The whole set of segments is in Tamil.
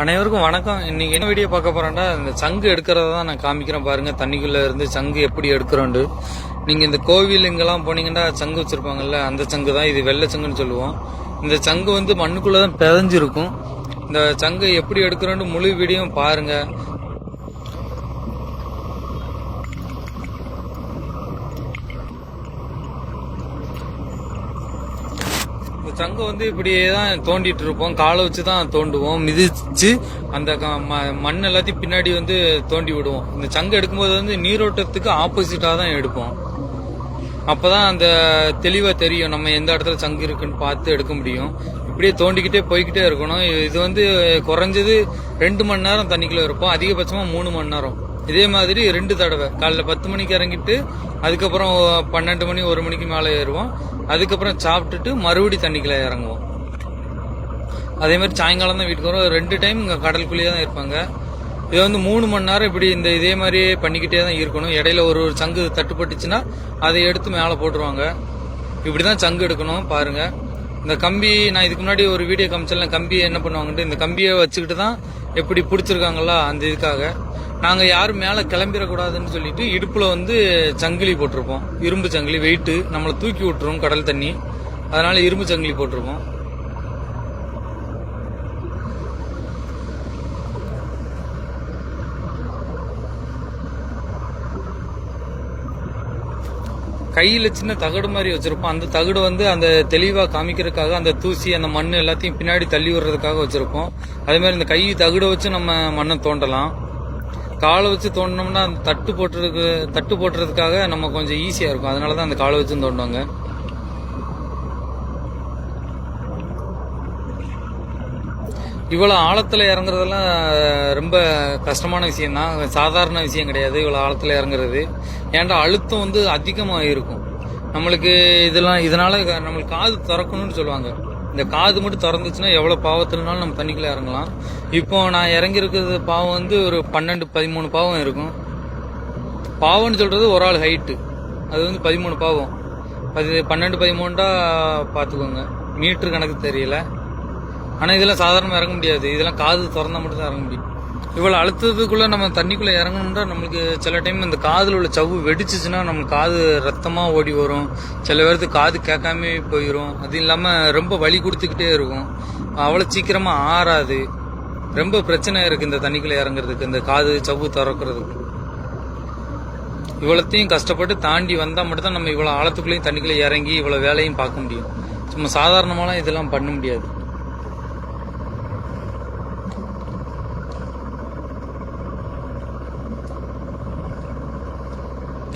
அனைவருக்கும் வணக்கம். இன்னைக்கு என்ன வீடியோ பார்க்க போறேன்னா இந்த சங்கு எடுக்கிறத தான் நான் காமிக்கிறேன் பாருங்க. தண்ணிக்குள்ள இருந்து சங்கு எப்படி எடுக்கிறோண்டு நீங்க இந்த கோவில் இங்கெல்லாம் போனீங்கன்னா சங்கு வச்சிருப்பாங்கல்ல அந்த சங்கு தான். இது வெள்ளை சங்குன்னு சொல்லுவோம். இந்த சங்கு வந்து மண்ணுக்குள்ள தான் பிதஞ்சிருக்கும். இந்த சங்கு எப்படி எடுக்கிறோன்னு முழு வீடியோ பாருங்க. சங்கு வந்து இப்படியே தான் தோண்டிட்டு இருப்போம். காலை வச்சு தான் தோண்டுவோம். மிதிச்சு அந்த ம- மண் எல்லாத்தையும் பின்னாடி வந்து தோண்டி விடுவோம். இந்த சங்கு எடுக்கும்போது வந்து நீரோட்டத்துக்கு ஆப்போசிட்டாக தான் எடுப்போம். அப்போதான் அந்த தெளிவாக தெரியும். நம்ம எந்த இடத்துல சங்கு இருக்குன்னு பார்த்து எடுக்க முடியும். இப்படியே தோண்டிக்கிட்டே போய்கிட்டே இருக்கணும். இது வந்து குறைஞ்சது ரெண்டு மணி நேரம் தண்ணிக்குள்ளே இருப்போம். அதிகபட்சமாக மூணு மணி நேரம். இதே மாதிரி ரெண்டு தடவை. காலைல பத்து மணிக்கு இறங்கிட்டு அதுக்கப்புறம் பன்னெண்டு மணி ஒரு மணிக்கு மேலே ஏறுவோம். அதுக்கப்புறம் சாப்பிட்டுட்டு மறுபடி தண்ணிக்குள்ள இறங்குவோம். அதே மாதிரி சாயங்காலம் தான் வீட்டுக்கு வரும். ரெண்டு டைம் இங்கே கடலுக்குள்ளேயே தான் இருப்பாங்க. இது வந்து மூணு மணி நேரம் இப்படி இந்த இதே மாதிரியே பண்ணிக்கிட்டே தான் இருக்கணும். இடையில ஒரு ஒரு சங்கு தட்டுப்பட்டுச்சுன்னா அதை எடுத்து மேலே போட்டுருவாங்க. இப்படி தான் சங்கு எடுக்கணும் பாருங்க. இந்த கம்பி நான் இதுக்கு முன்னாடி ஒரு வீடியோ காமிச்சல கம்பியை என்ன பண்ணுவாங்கன்ட்டு இந்த கம்பியை வச்சுக்கிட்டு தான் எப்படி பிடிச்சிருக்காங்களா அந்த இதுக்காக. நாங்கள் யாரும் மேலே கிளம்பிடக்கூடாதுன்னு சொல்லிட்டு இடுப்பில் வந்து சங்கிலி போட்டிருப்போம். இரும்பு சங்கிலி வெயிட்டு நம்மளை தூக்கி விட்டுரும் கடல் தண்ணி. அதனால் இரும்பு சங்கிலி போட்டிருப்போம். கையில் சின்ன தகடு மாதிரி வச்சுருப்போம். அந்த தகடு வந்து அந்த தெளிவாக காமிக்கிறதுக்காக அந்த தூசி அந்த மண் எல்லாத்தையும் பின்னாடி தள்ளி விடுறதுக்காக வச்சுருப்போம். அதே மாதிரி இந்த கை தகடை வச்சு நம்ம மண்ணை தோண்டலாம். காலை வச்சு தோண்டினோம்னா அந்த தட்டு போட்டுறதுக்கு தட்டு போட்டுறதுக்காக நம்ம கொஞ்சம் ஈஸியாக இருக்கும். அதனால தான் அந்த காலை வச்சும் தோண்டுவாங்க. இவ்வளோ ஆழத்தில் இறங்குறதெல்லாம் ரொம்ப கஷ்டமான விஷயம் தான் சாதாரண விஷயம் கிடையாது. இவ்வளோ ஆழத்தில் இறங்குறது. ஏன்டா அழுத்தம் வந்து அதிகமாக இருக்கும் நம்மளுக்கு இதெல்லாம் இதனால் க- நம்மளுக்கு காது திறக்கணும்னு சொல்லுவாங்க. இந்த காது மட்டும் திறந்துச்சுன்னா எவ்வளோ பாவத்துலனாலும் நம்ம தண்ணிக்குள்ளே இறங்கலாம். இப்போ நான் இறங்கியிருக்கிறது பாவம் வந்து ஒரு பன்னெண்டு பதிமூணு பாவம் இருக்கும். பாவம்னு சொல்கிறது ஒரு ஆள் ஹைட்டு அது வந்து பதிமூணு பாவம். பதி பன்னெண்டு பதிமூணுடா பார்த்துக்கோங்க. மீட்ரு கணக்கு தெரியல. ஆனால் இதெல்லாம் சாதாரணமாக இறங்க முடியாது. இதெல்லாம் காது திறந்தால் மட்டும் தான் இறங்க முடியும். இவ்வளோ அழுத்தத்துக்குள்ளே நம்ம தண்ணிக்குள்ளே இறங்கணும்னா நம்மளுக்கு சில டைம் இந்த காதில் உள்ள சவ்வு வெடிச்சிச்சுன்னா நம்மளுக்கு காது ரத்தமாக ஓடி வரும். சில பேர்த்துக்கு காது கேட்காம போயிடும் அது இல்லாமல் ரொம்ப வலி கொடுத்துக்கிட்டே இருக்கும். அவ்வளோ சீக்கிரமாக ஆறாது. ரொம்ப பிரச்சனை இருக்குது இந்த தண்ணிக்குள்ளே இறங்குறதுக்கு இந்த காது சவ்வு திறக்கிறதுக்கு. இவ்வளோத்தையும் கஷ்டப்பட்டு தாண்டி வந்தால் மட்டும்தான் நம்ம இவ்வளோ ஆழத்துக்குள்ளேயும் தண்ணிக்குள்ளே இறங்கி இவ்வளோ வேலையும் பார்க்க முடியும். சும்மா சாதாரணமாலாம் இதெல்லாம் பண்ண முடியாது.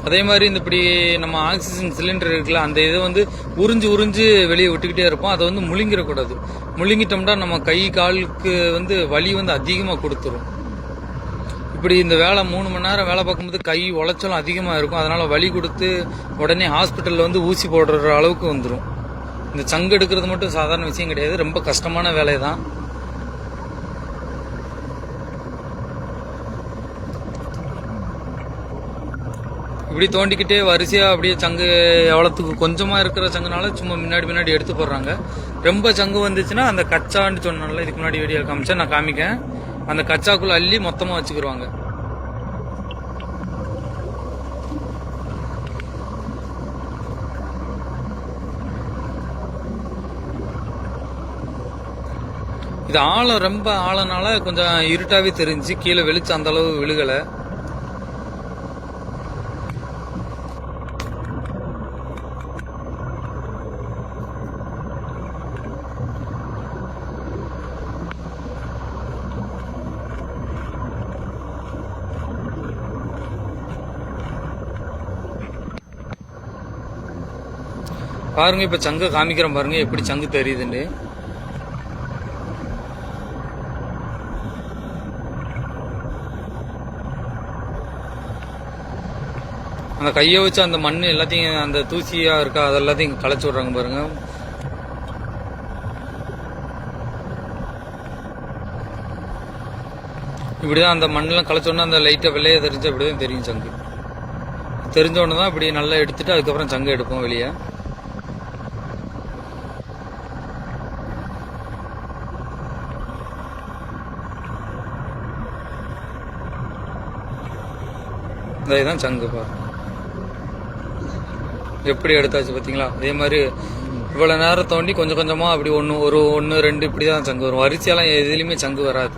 அதே மாதிரி இந்த இப்படி நம்ம ஆக்சிஜன் சிலிண்டர் இருக்குல்ல அந்த இதை வந்து உறிஞ்சு உறிஞ்சு வெளியே விட்டுக்கிட்டே இருப்போம். அதை வந்து முழுங்கிடக்கூடாது. முழுங்கிட்டோம்னா நம்ம கை காலுக்கு வந்து வலி வந்து அதிகமாக கொடுத்துரும். இப்படி இந்த வேலை மூணு மணி நேரம் வேலை பார்க்கும்போது கை உளைச்சலும் அதிகமாக இருக்கும். அதனால் வலி கொடுத்து உடனே ஹாஸ்பிட்டலில் வந்து ஊசி போடுற அளவுக்கு வந்துடும் இந்த சங்கு எடுக்கிறது மட்டும் சாதாரண விஷயம் கிடையாது. ரொம்ப கஷ்டமான வேலை தான் இப்படி தோண்டிக்கிட்டே வரிசையா அப்படியே சங்கு எவ்வளோத்துக்கு கொஞ்சமா இருக்கிற சங்குனால சும்மா முன்னாடி முன்னாடி எடுத்து போடுறாங்க. ரொம்ப சங்கு வந்துச்சுன்னா அந்த கச்சான்னு சொன்னால இதுக்கு முன்னாடி வீடியோ காமிச்சா நான் காமிக்கேன் அந்த கச்சாக்குள்ள அள்ளி மொத்தமா வச்சுக்கிருவாங்க. இது ஆழம் ரொம்ப ஆழனால கொஞ்சம் இருட்டாவே தெரிஞ்சு கீழே வெளிச்சம் அந்த அளவு விழுகலை. பாருங்க இப்ப சங்கு காமிக்கிறோம் பாருங்க எப்படி சங்கு தெரியுதுன்னு. அந்த கையை வச்சு அந்த மண் எல்லாத்தையும் அந்த தூசியா இருக்கா அதெல்லாத்தையும் களைச்சி களைச்சு விடுறாங்க பாருங்க. இப்படிதான் அந்த மண்ணெல்லாம் களைச்சோன்னா அந்த லைட்டை வெள்ளையா தெரிஞ்சு அப்படிதான் தெரியும் சங்கு. தெரிஞ்ச உடனே தான் இப்படி நல்லா எடுத்துட்டு அதுக்கப்புறம் சங்கு எடுப்போம் வெளியே. இந்த இதுதான் சங்கு பாருங்க எப்படி எடுத்தாச்சு பார்த்தீங்களா அதே மாதிரி இவ்வளோ நேரம் தோண்டி கொஞ்சம் கொஞ்சமாக அப்படி ஒன்று ஒரு ஒன்று ரெண்டு இப்படி தான் சங்கு வரும். வரிசையெல்லாம் எதுலேயுமே சங்கு வராது.